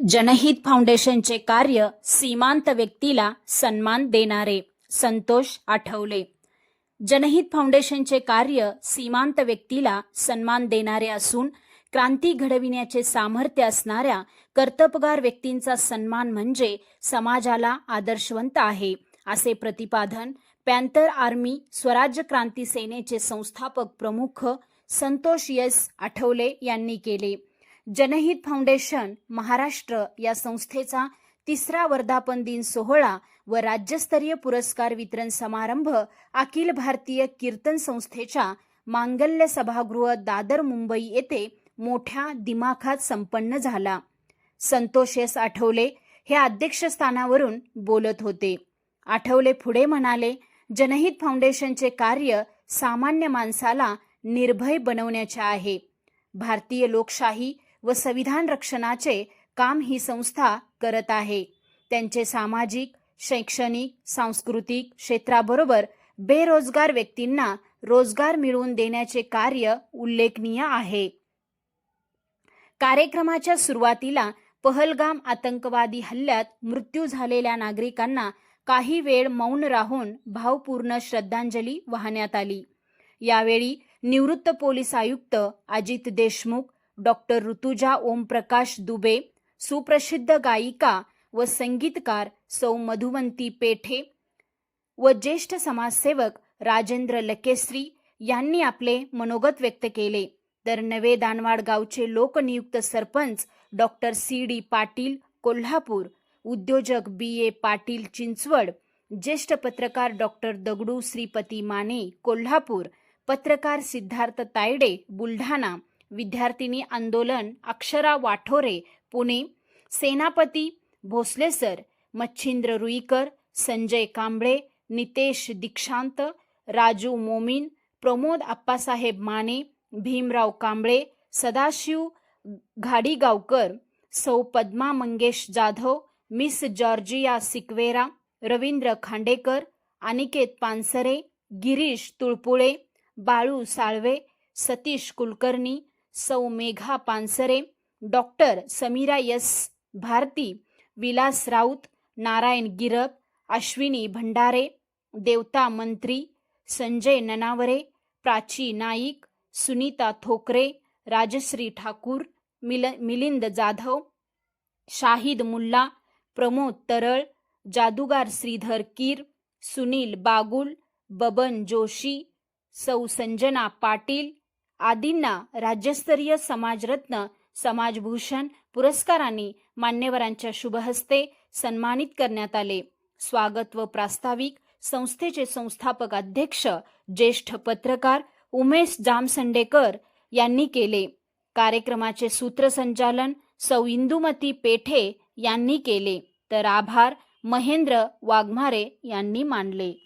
जनहित फाउंडेशनचे कार्य सीमांत व्यक्तीला सन्मान देणारे संतोष आठवले. जनहित फाउंडेशनचे कार्य सीमांत व्यक्तीला सन्मान देणारे असून क्रांती घडविण्याचे सामर्थ्य असणाऱ्या कर्तबगार व्यक्तींचा सन्मान म्हणजे समाजाला आदर्शवंत आहे असे प्रतिपादन पॅन्थर आर्मी स्वराज्य क्रांती सेनेचे संस्थापक प्रमुख संतोष यस आठवले यांनी केले. जनहित फाउंडेशन महाराष्ट्र या संस्थेचा तिसरा वर्धापन दिन सोहळा व राज्यस्तरीय पुरस्कार वितरण समारंभ अखिल भारतीय कीर्तन संस्थेच्या मांगल्य सभागृह दादर मुंबई येथे मोठ्या दिमाखात संपन्न झाला. संतोष एस आठवले हे अध्यक्षस्थानावरून बोलत होते. आठवले पुढे म्हणाले जनहित फाउंडेशनचे कार्य सामान्य माणसाला निर्भय बनवण्याचे आहे. भारतीय लोकशाही व संविधान रक्षणाचे काम ही संस्था करत आहे. त्यांचे सामाजिक शैक्षणिक सांस्कृतिक क्षेत्राबरोबर बेरोजगार व्यक्तींना रोजगार मिळवून देण्याचे कार्य उल्लेखनीय आहे. कार्यक्रमाच्या सुरुवातीला पहलगाम आतंकवादी हल्ल्यात मृत्यू झालेल्या नागरिकांना काही वेळ मौन राहून भावपूर्ण श्रद्धांजली वाहण्यात आली. यावेळी निवृत्त पोलीस आयुक्त अजित देशमुख डॉक्टर ऋतुजा ओमप्रकाश दुबे सुप्रसिद्ध गायिका व संगीतकार सौ मधुवंती पेठे व ज्येष्ठ समाजसेवक राजेंद्र लकेश्री यांनी आपले मनोगत व्यक्त केले. तर नवे दानवाड गावचे लोकनियुक्त sarpanch doctor C D Patil Kolhapur उद्योजक बी ए पाटील चिंचवड ज्येष्ठ पत्रकार डॉक्टर दगडू श्रीपती माने कोल्हापूर पत्रकार सिद्धार्थ तायडे बुलढाणा विद्यार्थिनी आंदोलन Akshara Wathore Pune. Senapati Bhosale sir Machhindra Ruikar Sanjay Kamble Nitesh Dikshant Raju Momin Pramod Appasaheb Mane Bhimrao Kamble Sadashiv Ghadigaonkar Sau Padma Mangesh Jadhav miss Georgia Sequeira Ravindra Khandekar Aniket Pansare Girish Tulpule Balu Salve Satish Kulkarni Sau Megha Pansare doctor Samira S Bharati Vilas Raut Narayan Girap Ashwini Bhandare देवता मंत्री संजय ननावरे प्राची नाईक सुनीता थोकरे राजश्री ठाकूर मिल मिलिंद जाधव शाहिद मुल्ला प्रमोद तरळ जादूगार श्रीधर कीर सुनील बागुल बबन जोशी सौ संजना पाटील आदींना राज्यस्तरीय समाजरत्न समाजभूषण पुरस्कारांनी मान्यवरांच्या शुभहस्ते सन्मानित करण्यात आले. स्वागत व प्रास्ताविक संस्थेचे संस्थापक अध्यक्ष ज्येष्ठ पत्रकार उमेश जामसंडेकर यांनी केले. कार्यक्रमाचे सूत्रसंचालन सौ इंदुमती पेठे यांनी केले. तर आभार महेंद्र वाघमारे यांनी मानले.